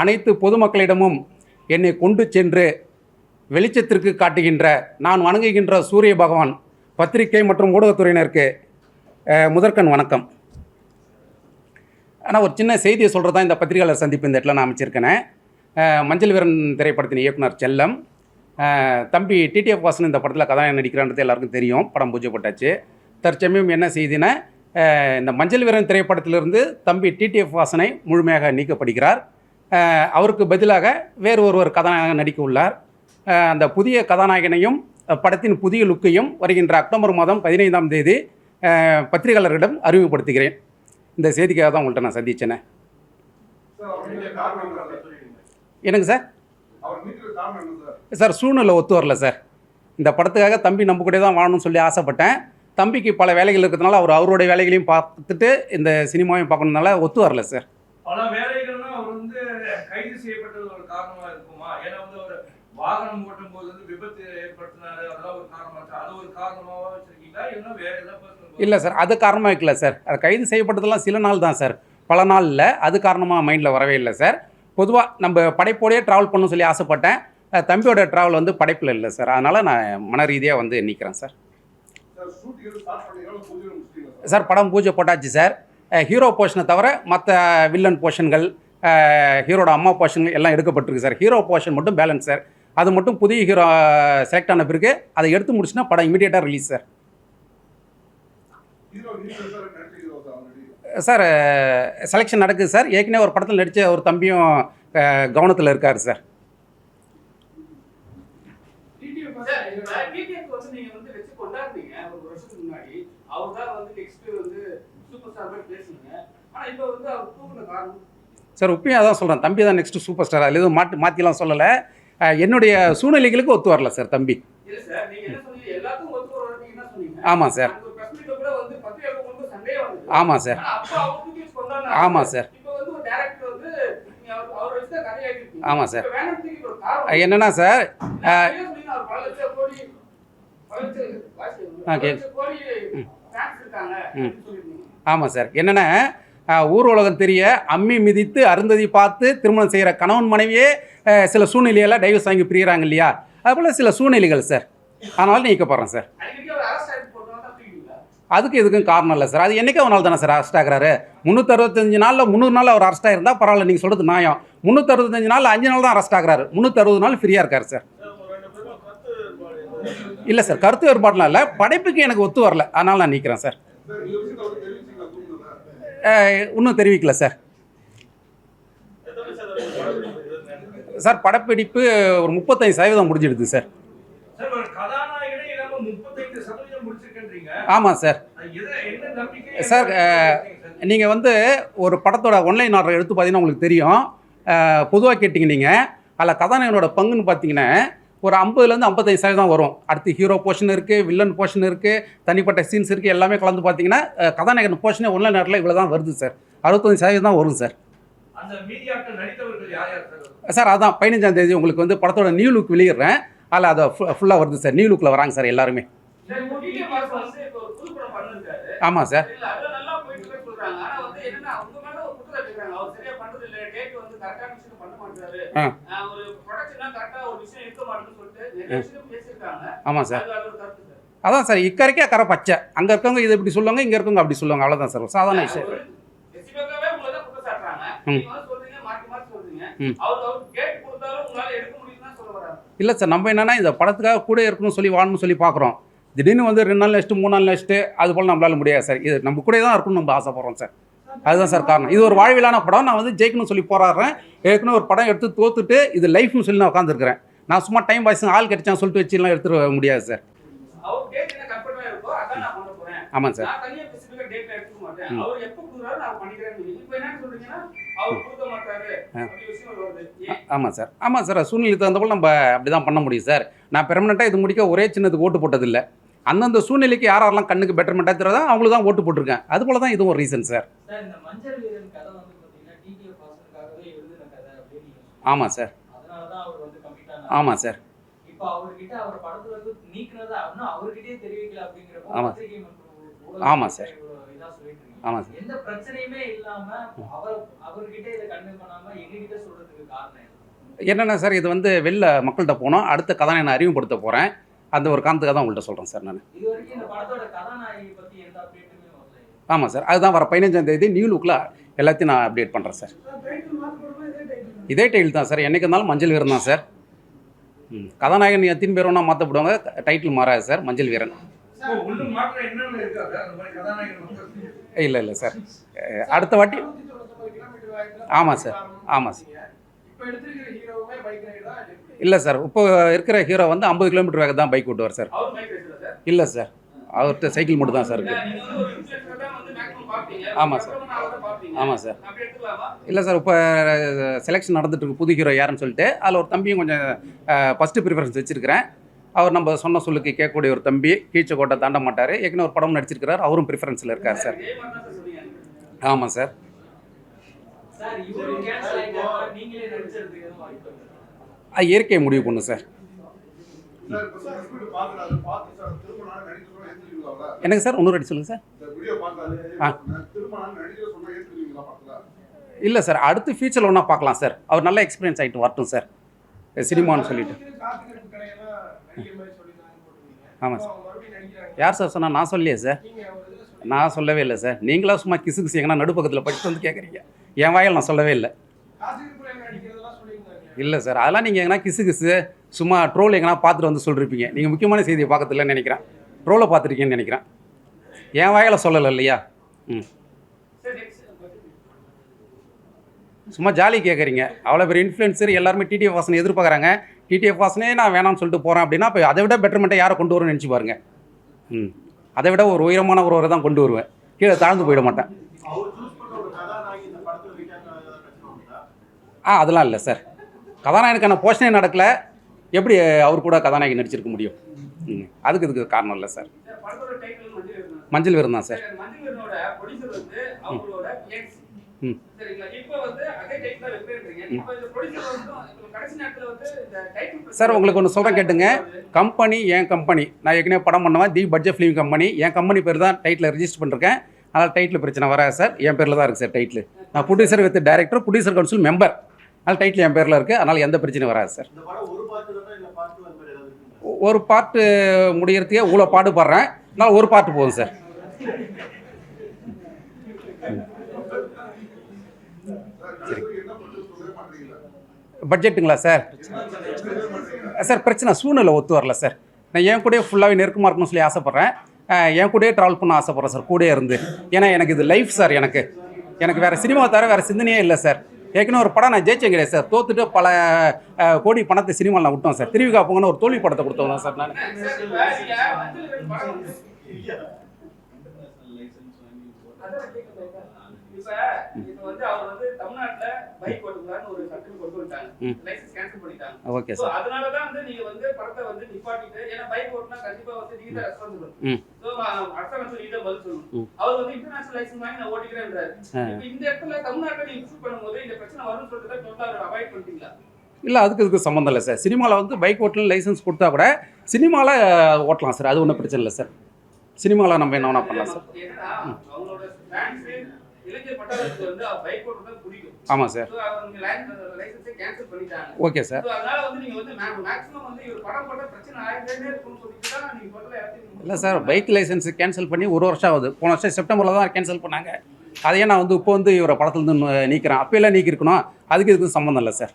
அனைத்து பொதுமக்களிடமும் என்னை கொண்டு சென்று வெளிச்சத்திற்கு காட்டுகின்ற நான் வணங்குகின்ற சூரிய பகவான் பத்திரிகை மற்றும் ஊடகத்துறையினருக்கு முதற்கண் வணக்கம். ஆனால் ஒரு சின்ன செய்தியை சொல்கிறது தான் இந்த பத்திரிகையாளர் சந்திப்பு இந்த இடத்துல நான் அமைச்சிருக்கேன். மஞ்சள் வீரன் திரைப்படத்தின் இயக்குனர் செல்லம் தம்பி டிடிஎஃப் வாசன் இந்த படத்தில் கதாநாயகன் நடிக்கிறான்றது எல்லாருக்கும் தெரியும் படம் பூஜை போட்டாச்சு தற்சமயம் என்ன செய்தினா இந்த மஞ்சள் வீரன் திரைப்படத்திலிருந்து தம்பி டிடிஎஃப் வாசனை முழுமையாக நீக்கப்படுகிறார். அவருக்கு பதிலாக வேறு ஒருவர் கதாநாயகன் நடிக்க உள்ளார் அந்த புதிய கதாநாயகனையும் படத்தின் புதிய லுக்கையும் வருகின்ற அக்டோபர் மாதம் பதினைந்தாம் தேதி பத்திரிகையாளர்களிடம் அறிமுகப்படுத்துகிறேன். இந்த செய்திக்காக தான் உங்கள்கிட்ட நான் சந்திச்சேனே. சார் சார் என்னங்க சார்? சார் சார் சூழ்நிலை ஒத்து வரல சார். இந்த படத்துக்காக தம்பி நம்ம கூட தான் வாழணும்னு சொல்லி ஆசைப்பட்டேன். தம்பிக்கு பல வேலைகள் இருக்கிறதுனால அவர் அவருடைய வேலைகளையும் பார்த்துட்டு இந்த சினிமாவையும் பார்க்கணுனால ஒத்து வரல சார். பல வேலைகள்னா அவர் வந்து கைது செய்யப்பட்டது ஒரு காரணமா இருக்குமா? ஏன்னா வந்து அவர் வாகனம் ஓட்டும் போது வந்து விபத்து ஏற்படுத்தினாரு அதெல்லாம் ஒரு காரணமா இருக்கு? அது ஒரு காரணமாவா வச்சிருக்கீங்களா? இல்லைன்னா வேற ஏதாவது இல்லை சார் அது காரணமாக வைக்கல சார் அது கைது செய்யப்பட்டதெல்லாம் சில நாள் தான் சார் பல நாள் இல்லை. அது காரணமாக மைண்டில் வரவே இல்லை சார் பொதுவாக நம்ம படைப்போடையே ட்ராவல் பண்ணணும்னு சொல்லி ஆசைப்பட்டேன். தம்பியோட ட்ராவல் வந்து படைப்பில் இல்லை சார் அதனால் நான் மன ரீதியாக வந்து நிற்கிறேன் சார் சார் படம் பூஜை போட்டாச்சு சார் ஹீரோ போர்ஷனை தவிர மற்ற வில்லன் போர்ஷன்கள் ஹீரோட அம்மா போர்ஷன்கள் எல்லாம் எடுக்கப்பட்டிருக்கு சார். ஹீரோ போர்ஷன் மட்டும் பேலன்ஸ் சார். அது மட்டும் புதிய ஹீரோ செலக்ட் ஆன பிறகு அதை எடுத்து முடிச்சுன்னா படம் இமீடியட்டாக ரிலீஸ் சார். சார் செலெக்ஷன் நடக்குது சார். ஏற்கனவே ஒரு படத்தில் நடித்த ஒரு தம்பியும் கவனத்தில் இருக்கார் சார் சார், இப்ப TTF வந்து நீங்க வந்து வச்சு கொண்டாடுனீங்க ஒரு வருஷத்துக்கு முன்னாடி. அவர்தான் வந்து next வந்து super star மாதிரி பேசுனீங்க. ஆனா இப்ப வந்து அவர் தூக்குன காரணம் சார் உப்பையும் அதான் சொல்கிறேன் தம்பி தான் நெக்ஸ்ட் சூப்பர் ஸ்டார் அதில் எதுவும் மாற்றி மாற்றிலாம் சொல்லலை. என்னுடைய சூழ்நிலைகளுக்கு ஒத்து வரல சார் தம்பி? ஆமாம் சார். ஆமாம் சார். ஆமாம் சார். ஆமாம் சார். என்னன்னா சார் அப்படின்னு சொல்லியிருந்தீங்க. ஆமாம் சார். என்னென்னா ஊர் உலகம் தெரிய அம்மி மிதித்து அருந்ததி பார்த்து திருமணம் செய்கிற கணவன் மனைவியே சில சூழ்நிலையெல்லாம் டைவர்ஸ் வாங்கி பிரிகிறாங்க இல்லையா? அதுபோல் சில சூழ்நிலைகள் சார் அதனால் நீக்கப்படுறேன் சார் அதுக்கு எதுக்கும் காரணம் இல்லை சார் அது என்றைக்கே ஒரு நாள் தானே சார் அரெஸ்ட் ஆகிறாரு. முந்நூற்றறுபத்தஞ்சு நாளில் முந்நூறு நாள் அவர் அரெஸ்ட் ஆகிருந்தால் பரவாயில்ல நீங்கள் சொல்கிறது நியாயம். முந்நூற்றறுபத்தஞ்சு நாள் அஞ்சு நாள் தான் அரெஸ்ட் ஆகிறாரு. முந்நூற்றறுபது நாள் ஃப்ரீயாக இருக்கார் சார் இல்லை சார் கருத்து வேறுபாடுலாம் இல்லை. படைப்புக்கு எனக்கு ஒத்து வரல. அதனால் நான் நிற்கிறேன் சார் சார் இந்த விஷயத்தை அவர் தெரிவிச்சீங்களா தூங்குனதா அஹ், இன்னும் தெரிவிக்கல சார். சார் படப்பிடிப்பு ஒரு முப்பத்தஞ்சு சதவீதம் முடிஞ்சிடுது சார். ஆமாம் சார். சார், நீங்கள் வந்து ஒரு படத்தோட ஒன்லைன் ஆர்டர் எடுத்து பார்த்தீங்கன்னா உங்களுக்கு தெரியும். பொதுவாக கேட்டிங்க நீங்கள் அதில் கதாநாயகனோட பங்குன்னு பார்த்தீங்கன்னா ஒரு ஐம்பதுலேருந்து ஐம்பத்தஞ்சு சதவீதம் வரும். அடுத்து ஹீரோ போர்ஷன் இருக்குது வில்லன் போர்ஷன் இருக்குது தனிப்பட்ட சீன்ஸ் இருக்குது எல்லாமே கலந்து பார்த்தீங்கன்னா கதாநாயகன் போர்ஷனே ஒன்லைன் ஆர்டரில் இவ்வளோ தான் வருது சார் அறுபத்தஞ்சு சதவீதம் தான் வரும் சார் சார் அதான் பதினஞ்சாம் தேதி உங்களுக்கு வந்து படத்தோட நியூ லுக் வெளியிடுறேன். அதில் அதை ஃபுல்லாக வருது சார் நியூ லுக்கில் வராங்க சார் எல்லாருமே. ஆமாம் சார். ஆ. ஆஹ் ஒரு production-ஆ correct ஆ ஒரு விஷயம் இருக்க மாட்டேன்னு சொல்லிட்டு நிறைய விஷயம் பேசியிருக்காங்க. ஆமாம் சார். அதான் சார் இக்கரைக்கே கரை பச்சை. அங்கே இருக்கவங்க இது இப்படி சொல்லுவாங்க இங்கே இருக்கவங்க அப்படி சொல்லுவாங்க அவ்வளோதான் சார் சாதாரண விஷயம். இல்லை சார் நம்ம என்னன்னா இந்த படத்துக்காக கூட இருக்கணும்னு சொல்லி வாழணும்னு சொல்லி பார்க்குறோம். திடீர்னு வந்து ரெண்டு நாள் நெக்ஸ்ட்டு மூணு நாள் நெக்ஸ்ட்டு அது போல் நம்மளால முடியாது சார். இது நம்ம கூட தான் இருக்கணும்னு நம்ம ஆசைப்படுறோம் சார். அதுதான் சார் காரணம். இது ஒரு வாழ்விலான படம். நான் வந்து ஜெயிக்கணும்னு சொல்லி போராடுறேன். ஏற்கனவே ஒரு படம் எடுத்து தோத்துட்டு இது லைஃப்னு சொல்லி நான் உட்காந்துருக்கிறேன் நான் சும்மா டைம் பாய்ஸ் ஆள் கிடைச்சான்னு சொல்லிட்டு வச்சுலாம் எடுத்துட முடியாது சார். ஆமாம் சார்? ஆமாம் சார் ஆமாம் சார் சூழ்நிலை தகுந்த போல் நம்ம அப்படி தான் பண்ண முடியும் சார் நான் பெர்மனெண்ட்டாக இது முடிக்க ஒரே சின்னதுக்கு ஓட்டு போட்டதில்லை. அந்தந்த சூழ்நிலைக்கு யார் யாரெல்லாம் கண்ணுக்கு பெட்டர்மெண்ட்டாக தெரியாதோ அவங்களுக்கு தான் ஓட்டு போட்டிருக்கேன். அது போல தான் இதுவும் ஒரு ரீசன் சார். ஆமாம் சார் அதனால தான் அவர் வந்து கமிட் ஆனார் ஆமாம் சார். இப்போ அவர்கிட்ட அவர் படத்துல இருந்து நீக்கினதா இன்னும் அவர்கிட்டயே தெரிவிக்கல அப்படிங்கிறப்போ ஆமா. பத்திரிகை மற்றும் ஊடக ஆமா சார். ஆமாம் சார். எந்த பிரச்சனையுமே? என்னென்ன சார் இது வந்து வெளில மக்கள்கிட்ட போனோம். அடுத்த கதாநாயகனை அறிமுகப்படுத்த போகிறேன் அந்த ஒரு காரணத்துக்காக தான் உங்கள்கிட்ட சொல்கிறேன் சார் நான். இது வரைக்கும் இந்த படத்தோட கதாநாயகி பத்தி எந்த அப்டேட்டுமே வரல. ஆமாம் சார். அதுதான் வர பதினஞ்சாம் தேதி நியூ லுக்கில் எல்லாத்தையும் நான் அப்டேட் பண்ணுறேன் சார். இதே டைட்டில் தான் சார். என்னைக்கு இருந்தாலும் மஞ்சள் வீரன் தான் சார். கதாநாயகன் எத்தனை பேர் வேணால் மாற்றப்படுவாங்க டைட்டில் மாறாது சார் மஞ்சள் வீரன். இல்லை இல்லை சார் அடுத்த வாட்டி. ஆமாம் சார் ஆமாம் சார்? இல்லை சார் இப்போ இருக்கிற ஹீரோ வந்து ஐம்பது கிலோமீட்டர் வேக தான் பைக் ஓட்டுவார் சார் இல்லை சார் அவர்கிட்ட சைக்கிள் மட்டும் தான் சார் இருக்குது நீங்க வந்து ஒரு influencer தான் வந்து maximum பார்ப்பீங்க. ஆமா சார். ஆமாம் சார்? இல்லை சார் இப்போ செலெக்ஷன் நடந்துட்டு இருக்கு. புது ஹீரோ யாருன்னு சொல்லிட்டு அதில் ஒரு தம்பியும் கொஞ்சம் ஃபஸ்ட்டு ப்ரிஃபரன்ஸ் வச்சிருக்கிறேன். அவர் நம்ம சொன்ன சொல்லுக்கு கேட்கக்கூடிய ஒரு தம்பி கீழ்ச்சக்கோட்டை தாண்ட மாட்டார். ஏற்கனவே ஒரு படம் நடிச்சிருக்கிறார். அவரும் ப்ரிஃபரன்ஸில் இருக்கார் சார். ஆமாம் சார் இயற்கையை முடிவு பண்ணும் சார். இப்போ சார் இன்னொரு அடி சொல்லுங்கள் சார். ஆ. இல்லை சார் அடுத்து ஃபியூச்சரில் ஒன்றா பார்க்கலாம் சார். அவர் நல்ல எக்ஸ்பீரியன்ஸ் ஆகிட்டு வரட்டும் சார். சினிமான்னு சொல்லிட்டு. ஆமாம் சார். யார் சார் சொன்னா நான் சொல்லலையே சார். நான் சொல்லவே இல்லை சார். நீங்களா சும்மா கிசு கிசு எங்கன்னா நடுப்பக்கத்தில் படிச்சுட்டு வந்து கேட்குறீங்க என் வாயில் நான் சொல்லவே இல்லை. இல்லை சார். அதெல்லாம் நீங்கள் எங்கன்னா கிசு கிசு சும்மா ட்ரோல் எங்கன்னா பார்த்துட்டு வந்து சொல்லிருப்பீங்க. நீங்கள் முக்கியமான செய்தியை பார்க்கறதில்லன்னு நினைக்கிறேன். ப்ரோவில் பார்த்துருக்கேன்னு நினைக்கிறேன். என் வாயில் சொல்லலை இல்லையா? ம். சும்மா ஜாலி கேட்குறீங்க அவ்வளோ பெரிய இன்ஃப்ளூயன்சர் எல்லாருமே டிடிஎஃப் வாசனை எதிர்பார்க்குறாங்க. டிடிஎஃப் வாசனே நான் வேணாம்னு சொல்லிட்டு போகிறேன் அப்படின்னா இப்போ அதை விட பெட்டர்மெண்ட்டை யாரை கொண்டு வரும்னு நினச்சி பாருங்க. ம். அதை விட ஒரு உயரமான ஒருவரை தான் கொண்டு வருவேன். கீழே தாழ்ந்து போயிட மாட்டேன். ஆ அதெல்லாம் இல்லை சார். கதாநாயகனுக்கான போஷனே நடக்கலை. எப்படி அவர் கூட கதாநாயகி நடிச்சிருக்க முடியும்? ம். அதுக்கு இதுக்கு காரணம் இல்லை சார். மஞ்சள் விரதம். தான் சார். சார், ம். சார் உங்களுக்கு ஒன்று சொல்கிறேன் கேட்டுங்க. கம்பெனி என் கம்பெனி. நான் ஏற்கனவே படம் பண்ணுவேன் தி பட்ஜெட் ஃபிலிம் கம்பெனி. என் கம்பெனி பேர் தான் டைட்டில் ரெஜிஸ்டர் பண்ணிருக்கேன். அதனால் டைட்டில் பிரச்சனை வராது சார். என் பேரில் தான் இருக்குது சார் டைட்டில். நான் producer with director producer council member அதனால் டைட்டில் என் பேரில் இருக்குது அதனால் எந்த பிரச்சனையும் வராது சார் இந்த படம் ஒரு பாட்டு தானே இல்லை பாட்டு அந்த மாதிரி ஏதாவது இருக்குங்களா? ஒ- ஒரு பாட்டு முடியறதுக்கே இவ்வளோ பாடுபடுறேன் அதனால் ஒரு பாட்டு போதும் சார் சரி. பட்ஜெட்டுங்களா சார் சார் பிரச்சனை சூழ்நிலை ஒத்து வரல சார் நான் என் கூடயே ஃபுல்லாகவே நெருக்கமாக இருக்கணும்னு சொல்லி ஆசைப்பட்றேன். என் கூடயே ட்ராவல் பண்ண ஆசைப்பட்றேன் சார் கூடயே இருந்து. ஏன்னா எனக்கு இது லைஃப் சார் எனக்கு. எனக்கு வேறு சினிமா தவிர வேறு சிந்தனையே இல்லை சார் ஏற்கனவே ஒரு படம் நான் ஜெயிச்சேன் கிடையாது சார். தோத்துட்டு பல கோடி பணத்தை சினிமாவில் நான் விட்டோம் சார். திருவிகா போங்கன்னு ஒரு தோல்வி படத்தை கொடுத்தோம் சார் நான். சார், இப்ப நீங்க மஞ்சள் விரதம் படம் வந்து அதான் கேக்குறேன். இப்ப இப்ப வந்து அவர் வந்து தமிழ்நாட்டுல பைக் ஓட்டக்கூடாதுன்னு ஒரு சட்டம் கொண்டு வந்துட்டாங்க ம். லைசன்ஸ் கேன்சல் பண்ணிட்டாங்க ஓகே சார் அதனாலதான் வந்து நீங்க வந்து படத்தை வந்து நிப்பாட்டிட்டு ஏன்னா பைக் ஓட்டினா கண்டிப்பா வந்து நீங்க தான் ரெஸ்பான்சிபிள் ம். சோ அடுத்த வந்து நீங்க தான் பதில் சொல்லணும் ம். அவர் வந்து இன்டர்நேஷனல் லைசன்ஸ் வாங்கி நான் ஓட்டிக்கிறேன்றாரு ஆ. இப்ப இந்த இடத்துல தமிழ்நாட்டுல நீங்க இஷ்யூ பண்ணும்போது இந்த பிரச்சனை வரும்னு சொல்லிட்டு தான் டோட்டலா அவர் அவாய்ட் பண்ணிட்டீங்களா இல்லை அதுக்கு இதுக்கு சம்மந்தம் இல்லை சார் சினிமாவில் வந்து பைக் ஓட்டலாம் லைசன்ஸ் கொடுத்தா கூட சினிமாவில் ஓட்டலாம் சார் அது ஒன்றும் பிரச்சனை இல்லை சார் சினிமாவில் நம்ம என்ன வேணா பண்ணலாம் சார் ஆமாம் சார் ஓகே சார் இல்லை சார் பைக் லைசன்ஸ் கேன்சல் பண்ணி ஒரு வருஷம் ஆகுது. போன வருஷம் செப்டம்பரில் தான் கேன்சல் பண்ணாங்க. அதையே நான் வந்து இப்போ வந்து இவரை படத்துலேருந்து நீக்கிறேன். அப்போல்லாம் நீக்கிருக்கணும் அதுக்கு இதுக்கு சம்மந்தம் இல்லை சார்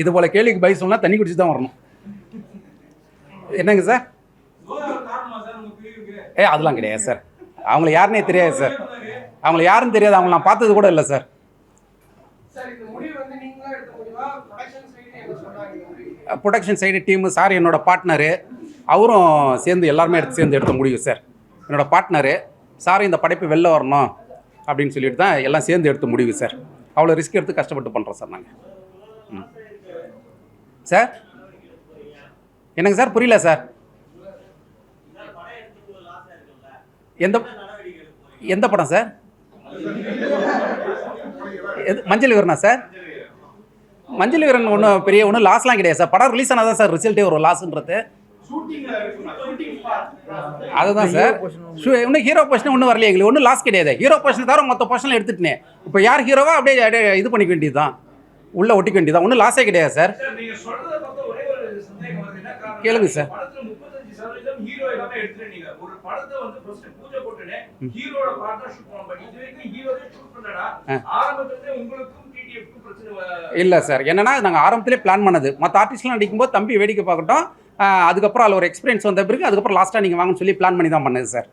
இது போல் கேள்விக்கு பை சொன்னால் தண்ணி குடிச்சு தான் வரணும். என்னங்க சார் சோயா ஒரு காரணமா சார் உங்க பிரிவுக்கு ஏ அதெல்லாம் கிடையாது சார். அவங்கள யாருன்னே தெரியாது சார். அவங்கள யாருன்னு தெரியாது அவங்கள நான் பார்த்தது கூட இல்லை sir. Production side team sir என்னோட பார்ட்னரு அவரும் சேர்ந்து எல்லாருமே எடுத்து சேர்ந்து எடுத்த முடிவு சார். என்னோட பார்ட்னரு சார் இந்த படைப்பு வெளில வரணும் அப்படின்னு சொல்லிட்டு தான் எல்லாம் சேர்ந்து எடுத்த முடிவு சார். அவ்வளோ ரிஸ்க் எடுத்து கஷ்டப்பட்டு பண்ணுறோம் சார் நாங்கள் ம். சார்? என்னங்க சார்? புரியல சார். எந்த எந்த படம் சார்? எது மஞ்சள் வீரனா சார்? மஞ்சள் வீரன் ஒன்றும் பெரிய ஒன்றும் லாஸ்லாம் கிடையாது சார். படம் ரிலீஸ் ஆனால் தான் சார் ரிசல்ட்டே வரும் லாஸ்ன்றது அதுதான் சார். இன்னும் ஹீரோ போர்ஷன் ஒன்றும் வரலையே எங்களுக்கு. ஒன்றும் லாஸ் கிடையாது. ஹீரோ பொசிஷன் தவிர மொத்த போர்ஷனில் எடுத்துட்டேன். இப்போ யார் ஹீரோவா அப்படியே அப்படியே இது பண்ணிக்க வேண்டியது தான் உள்ளே ஒட்டிக்க வேண்டியது தான் ஒன்றும் லாஸே கிடையாது சார். கேளுங்க சார். படத்துல முப்பத்தஞ்சு சதவீதம் ஹீரோ எல்லாமே எடுத்துட்டீங்க ஒரு படத்தை வந்து ஃபர்ஸ்ட் பூஜை போட்டுனே ஹீரோட பார்ட் தான் ஷூட் பண்ண இது வரைக்கும் ஹீரோவே ஷூட் பண்ணடா ஆரம்பத்துல உங்களுக்கும் டிடிஎஃப்க்கும் பிரச்சனை வ- இல்லை சார் என்னன்னா நாங்கள் ஆரம்பத்திலே பிளான் பண்ணது. மற்ற ஆர்டிஸ்ட்லாம் நடிக்கும்போது தம்பி வேடிக்கை பார்க்கட்டும். அதுக்கப்புறம் அதில் ஒரு எக்ஸ்பீரியன்ஸ் வந்த பிறகு அதுக்கப்புறம் லாஸ்ட்டாக நீங்கள் வாங்கன்னு சொல்லி பிளான் பண்ணி தான் பண்ணது சார்